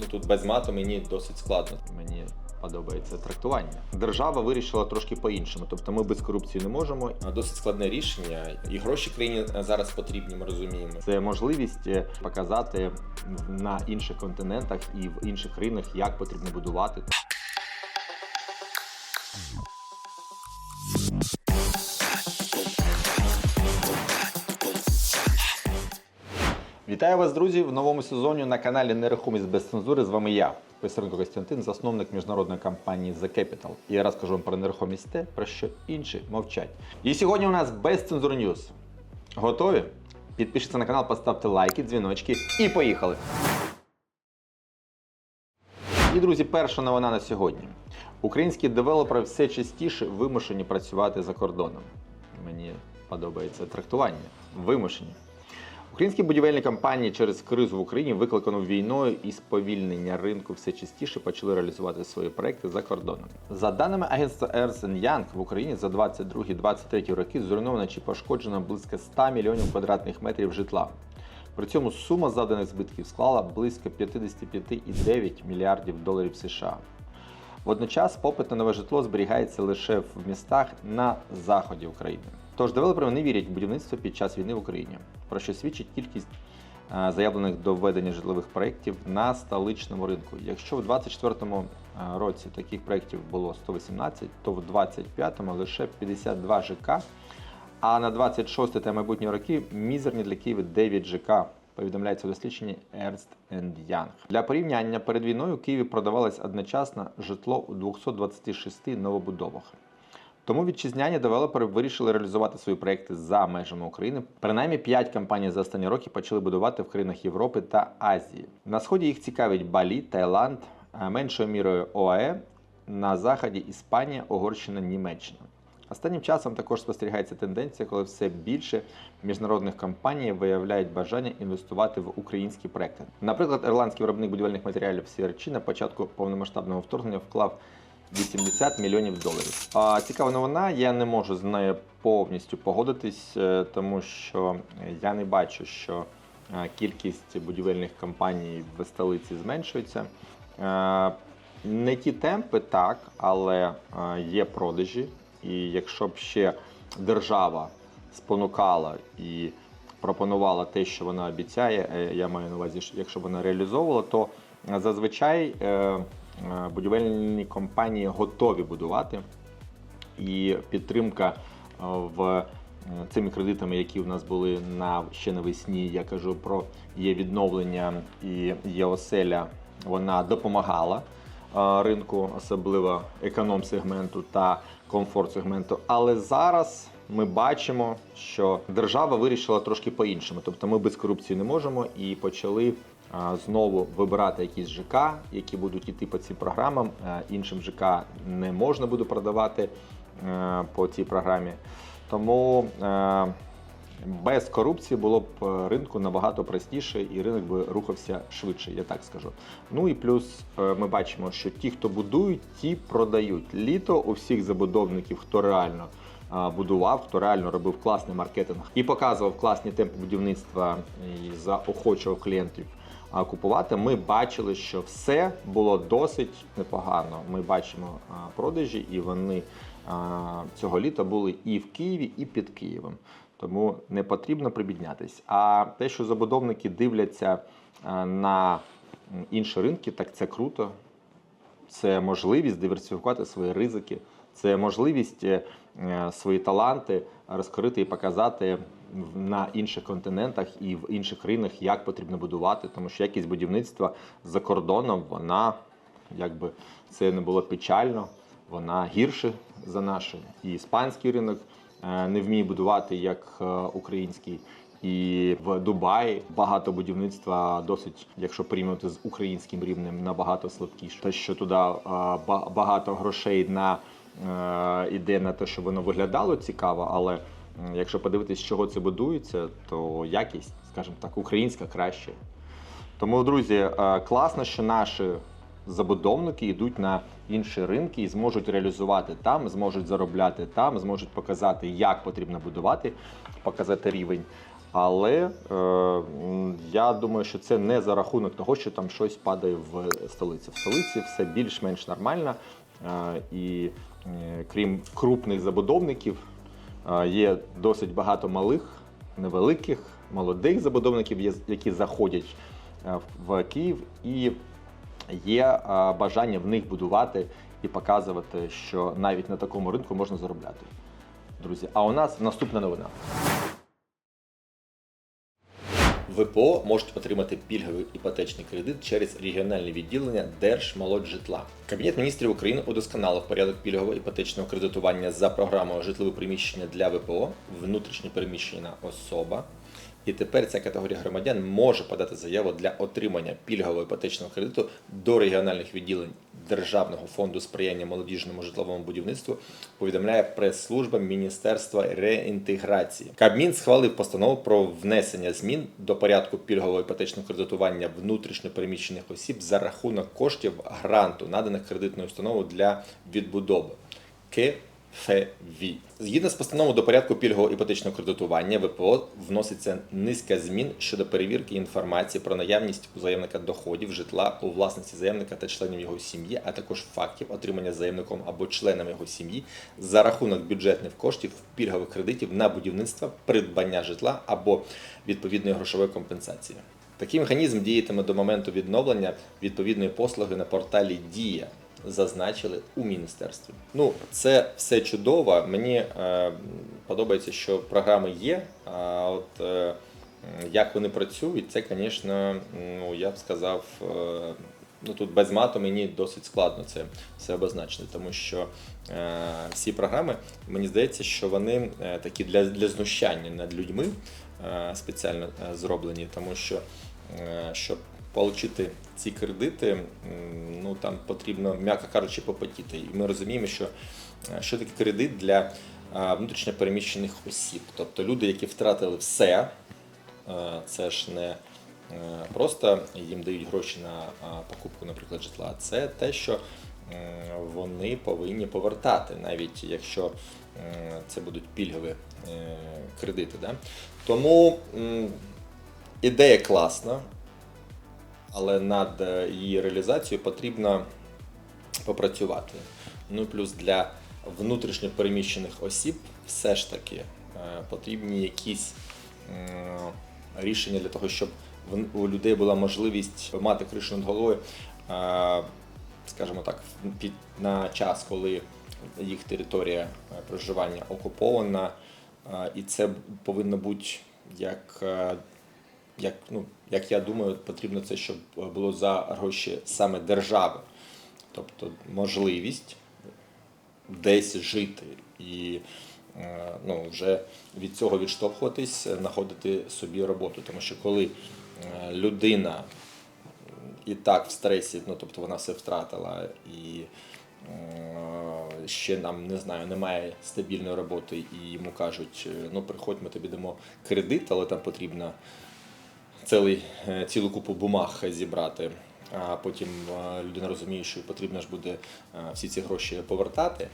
Ну тут без мату мені досить складно. Мені подобається трактування. Держава вирішила трошки по-іншому. Тобто ми без корупції не можемо. Досить складне рішення. І гроші країні зараз потрібні, ми розуміємо. Це можливість е, показати на інших континентах і в інших країнах, як потрібно будувати. Вітаю вас, друзі, в новому сезоні на каналі Нерухомість без цензури. З вами я, Писаренко Костянтин, засновник міжнародної компанії The Capital. І я розкажу вам про нерухомість те, про що інші мовчать. І сьогодні у нас без цензури. Готові? Підпишіться на канал, поставте лайки, дзвіночки і поїхали. І, друзі, перша новина на сьогодні. Українські девелопери все частіше вимушені працювати за кордоном. Мені подобається трактування. Вимушені. Українські будівельні компанії через кризу в Україні, викликану війною і сповільнення ринку, все частіше почали реалізувати свої проекти за кордоном. За даними агентства Ernst Young, в Україні за 22-23 роки зруйновано чи пошкоджено близько 100 мільйонів квадратних метрів житла. При цьому сума завданих збитків склала близько 55,9 мільярдів доларів США. Водночас попит на нове житло зберігається лише в містах на заході України. Тож девелопери не вірять в будівництво під час війни в Україні, про що свідчить кількість е, заявлених до введення житлових проєктів на столичному ринку. Якщо в 2024 році таких проєктів було 118, то в 2025 лише 52 ЖК, а на 26 та майбутні роки мізерні для Києва 9 ЖК. Повідомляється у дослідженні Ernst Young. Для порівняння перед війною у Києві продавалось одночасно житло у 226 новобудовах. Тому вітчизняні девелопери вирішили реалізувати свої проекти за межами України. Принаймні 5 компаній за останні роки почали будувати в країнах Європи та Азії. На сході їх цікавить Балі, Таїланд, меншою мірою ОАЕ, на заході Іспанія, Угорщина, Німеччина. Останнім часом також спостерігається тенденція, коли все більше міжнародних компаній виявляють бажання інвестувати в українські проекти. Наприклад, ірландський виробник будівельних матеріалів CRC на початку повномасштабного вторгнення вклав 80 мільйонів доларів. А цікава новина, я не можу з нею повністю погодитись, е, тому що я не бачу, що е, кількість будівельних компаній в столиці зменшується. Е, Не ті темпи, так, але є продажі. І якщо б ще держава спонукала і пропонувала те, що вона обіцяє, я маю на увазі, якщо вона реалізовувала, то зазвичай будівельні компанії готові будувати. І підтримка е, в е, цими кредитами, які у нас були на ще навесні, я кажу про є відновлення і є оселя, вона допомагала е, ринку, особливо економ-сегменту та комфорт-сегменту. Але зараз ми бачимо, що держава вирішила трошки по-іншому. Тобто ми без корупції не можемо і почали знову вибирати якісь ЖК, які будуть йти по цим програмам. Іншим ЖК не можна буде продавати е, по цій програмі. Тому е, без корупції було б е, ринку набагато простіше, і ринок би рухався швидше, я так скажу. Ну і плюс ми бачимо, що ті, хто будують, ті продають. Літо у всіх забудовників, хто реально будував, хто реально робив класний маркетинг і показував класні темпи будівництва і заохочував клієнтів купувати. Ми бачили, що все було досить непогано. Ми бачимо продажі, і вони цього літа були і в Києві, і під Києвом. Тому не потрібно прибіднятись. А те, що забудовники дивляться на інші ринки, так це круто. Це можливість диверсифікувати свої ризики, це можливість е, свої таланти розкрити і показати на інших континентах і в інших країнах, як потрібно будувати, тому що якість будівництва за кордоном, вона, якби це не було печально, вона гірше за наше. І іспанський ринок е, не вміє будувати як е, український. І в Дубаї багато будівництва досить, якщо порівнювати з українським рівнем, набагато слабкіше. Те, що туди е, багато грошей на е, іде на те, щоб воно виглядало цікаво, але якщо подивитись, з чого це будується, то якість, скажімо так, українська краще. Тому, друзі, е, класно, що наші забудовники йдуть на інші ринки і зможуть реалізувати там, зможуть заробляти там, зможуть показати, як потрібно будувати, показати рівень. Але е, я думаю, що це не за рахунок того, що там щось падає в столиці. В столиці все більш-менш нормально. Е, і е, крім крупних забудовників, е, є досить багато малих, невеликих, молодих забудовників, які заходять е, в Київ, і є е, бажання в них будувати і показувати, що навіть на такому ринку можна заробляти. Друзі, а у нас наступна новина. ВПО можуть отримати пільговий іпотечний кредит через регіональне відділення Держмолоджитла. Кабінет міністрів України удосконалив порядок пільгового іпотечного кредитування за програмою житлове приміщення для ВПО, внутрішньо переміщена особа. І тепер ця категорія громадян може подати заяву для отримання пільгового іпотечного кредиту до регіональних відділень Державного фонду сприяння молодіжному житловому будівництву, повідомляє прес-служба Міністерства реінтеграції. Кабмін схвалив постанову про внесення змін до порядку пільгового іпотечного кредитування внутрішньо переміщених осіб за рахунок коштів гранту, наданих кредитною установою для відбудови. КФВ. Згідно з постановою до порядку пільгового іпотечного кредитування ВПО вноситься низка змін щодо перевірки інформації про наявність у заявника доходів, житла у власності заявника та членів його сім'ї, а також фактів отримання заявником або членами його сім'ї за рахунок бюджетних коштів пільгових кредитів на будівництво, придбання житла або відповідної грошової компенсації. Такий механізм діятиме до моменту відновлення відповідної послуги на порталі Дія. Зазначили у міністерстві. Ну, це все чудово. Мені е, подобається, що програми є. А от е, як вони працюють, це, звісно, ну я б сказав, е, ну тут без мату мені досить складно це все обозначити, тому що е, всі програми, мені здається, що вони е, такі для, для знущання над людьми е, спеціально е, зроблені, тому що е, щоб отримати ці кредити, ну там потрібно, м'яко кажучи, попотіти. І ми розуміємо, що е, що таке кредит для внутрішньо переміщених осіб, тобто люди, які втратили все, е, це ж не е, просто їм дають гроші на покупку, наприклад, житла, це те, що вони повинні повертати, навіть якщо це будуть пільгові кредити. Да? Тому ідея класна, але над е, її реалізацією потрібно попрацювати. Ну плюс для внутрішньо переміщених осіб все ж таки е, потрібні якісь рішення для того, щоб у людей була можливість мати кришу над головою, е, скажімо так, на час, коли їх територія проживання окупована, і це повинно бути як як, ну, як я думаю, потрібно це, щоб було за гроші саме держави. Тобто можливість десь жити і е, ну, вже від цього відштовхуватись, знаходити собі роботу. Тому що коли е, людина і так в стресі, ну тобто вона все втратила і е, ще нам не знаю, немає стабільної роботи, і йому кажуть, е, ну приходь, ми тобі дамо кредит, але там потрібно цілий, е, цілу купу бумаг зібрати. А потім е, людина розуміє, що потрібно ж буде е, всі ці гроші повертати.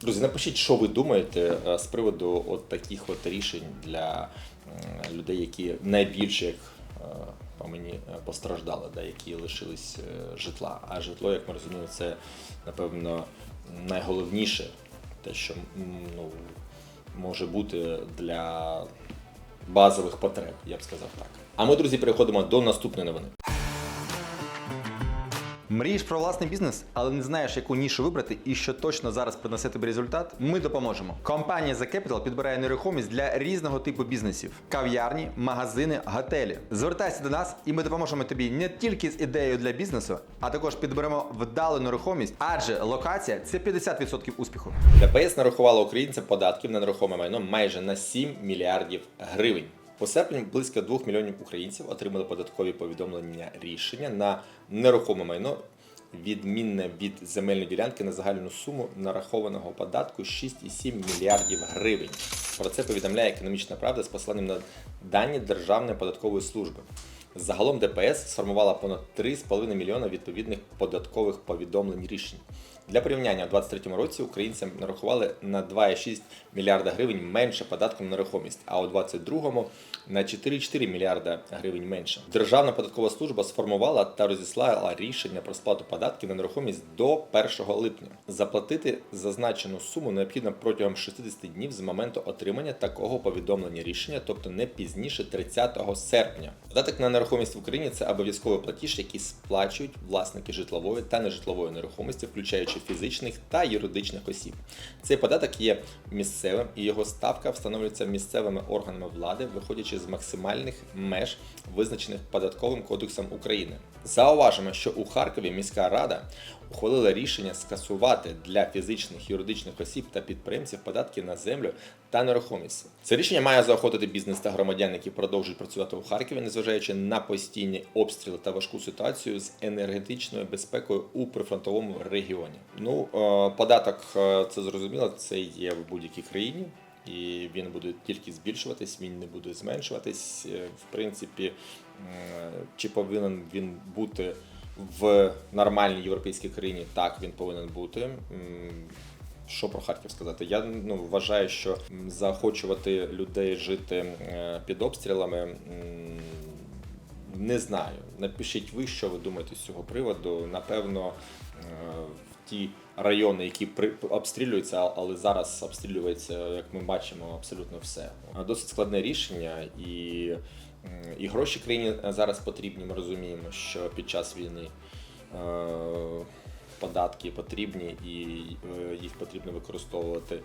Друзі, напишіть, що ви думаєте з приводу от таких от рішень для людей, які найбільше, як по мені, постраждали, да, які лишились житла. А житло, як ми розуміємо, це напевно найголовніше, те, що ну, може бути для базових потреб, я б сказав так. А ми, друзі, переходимо до наступної новини. Мрієш про власний бізнес, але не знаєш, яку нішу вибрати і що точно зараз принесе тобі результат? Ми допоможемо. Компанія The Capital підбирає нерухомість для різного типу бізнесів: кав'ярні, магазини, готелі. Звертайся до нас, і ми допоможемо тобі не тільки з ідеєю для бізнесу, а також підберемо вдалу нерухомість, адже локація це 50% успіху. ДПС нарахувало українцям податків на нерухоме майно майже на 7 мільярдів гривень. У серпні близько 2 мільйонів українців отримали податкові повідомлення рішення на нерухоме майно, відмінне від земельної ділянки на загальну суму нарахованого податку 6,7 мільярдів гривень. Про це повідомляє економічна правда з посиланням на дані Державної податкової служби. Загалом ДПС сформувала понад 3,5 мільйона відповідних податкових повідомлень рішень. Для порівняння у 2023 році українцям нарахували на 2,6 мільярда гривень менше податку на нерухомість, а у 2022 на 4,4 мільярда гривень менше. Державна податкова служба сформувала та розіслала рішення про сплату податків на нерухомість до 1 липня. Заплатити зазначену суму необхідно протягом 60 днів з моменту отримання такого повідомлення рішення, тобто не пізніше 30 серпня. Податок на нерухомість в Україні це обов'язковий платіж, який сплачують власники житлової та нежитлової нерухомості, включаючи фізичних та юридичних осіб. Цей податок є місцевим і його ставка встановлюється місцевими органами влади, виходячи з максимальних меж, визначених податковим кодексом України. Зауважимо, що у Харкові міська рада ухвалила рішення скасувати для фізичних юридичних осіб та підприємців податки на землю та нерухомість. Це рішення має заохотити бізнес та громадян, які продовжують працювати у Харкові, незважаючи на постійні обстріли та важку ситуацію з енергетичною безпекою у прифронтовому регіоні. Ну, е, податок е, це зрозуміло, це є в будь-якій країні. І він буде тільки збільшуватись, він не буде зменшуватись. Е, В принципі, чи повинен він бути в нормальній європейській країні? Так, він повинен бути. Що про Харків сказати? Я ну, вважаю, що заохочувати людей жити е, під обстрілами. Не знаю. Напишіть ви, що ви думаєте з цього приводу. Напевно, е, в ті райони, які обстрілюються, але зараз обстрілюється, як ми бачимо, абсолютно все. Досить складне рішення, і, і гроші країні зараз потрібні. Ми розуміємо, що під час війни. е, Податки потрібні і е, їх потрібно використовувати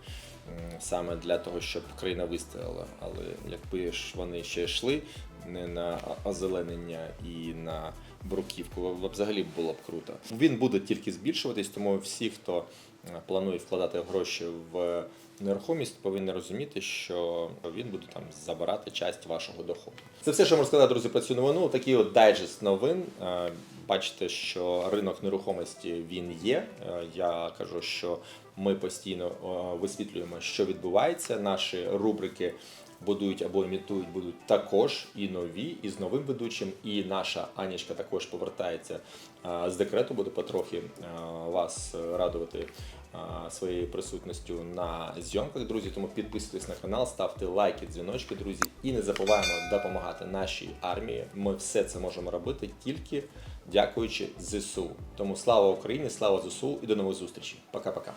саме для того, щоб країна вистояла. Але якби ж вони ще йшли не на озеленення і на бруківку, взагалі було б круто. Він буде тільки збільшуватись, тому всі, хто е, планує вкладати гроші в нерухомість, повинні розуміти, що він буде там забирати часть вашого доходу. Це все, що можу сказати, друзі, про цю новину. Такий от дайджест новин. Е, Бачите, що ринок нерухомості він є. Е, Я кажу, що ми постійно е, висвітлюємо, що відбувається. Наші рубрики будують або імітують будуть також і нові, і з новим ведучим. І наша Анічка також повертається е, з декрету, буде потрохи е, вас радувати е, своєю присутністю на зйомках, друзі. Тому підписуйтесь на канал, ставте лайки, дзвіночки, друзі, і не забуваємо допомагати нашій армії. Ми все це можемо робити тільки дякуючи ЗСУ. Тому слава Україні, слава ЗСУ і до нових зустрічей. Пока-пока.